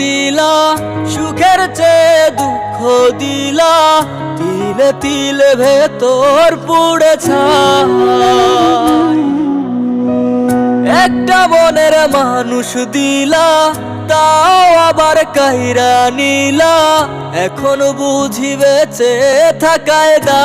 দিলা, সুখের চেয়ে দুঃখ দিলা, তিল তিল ভেতর পুড়েছা একটা মনের মানুষ দিলা, তাও আবার কাইরা নিলা, এখন বুঝি চেয়ে থাকায় দা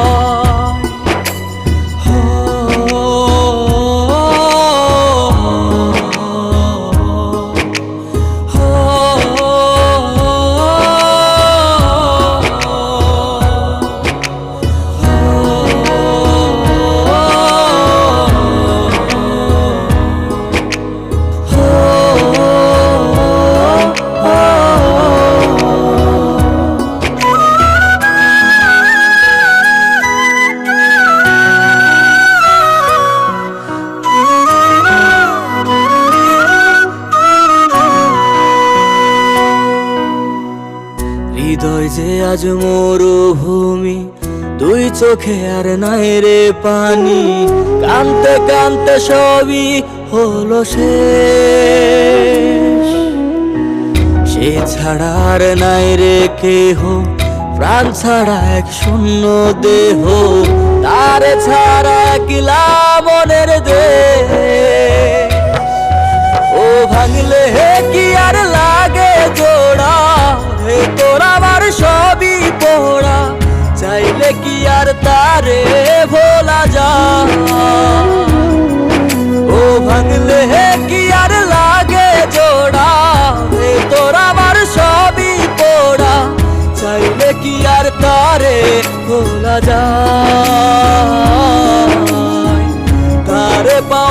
হৃদয় যে আজ মরুভূমি, দুই চোখে আর নাই রে পানি। কানতে কানতে সবই হলো সে ছাড়া আর নাই রে কেহ, প্রাণ ছাড়া এক শূন্য দেহ। তারে ছাড়া একলা মনের দেহ। তারে ভোলা যা। ও ভাঙলে কি আর লাগে জোড়া? হে তোর আমার সবই পোড়া। চাইলে কি আর তারে ভোলা যা তারে পাওয়ার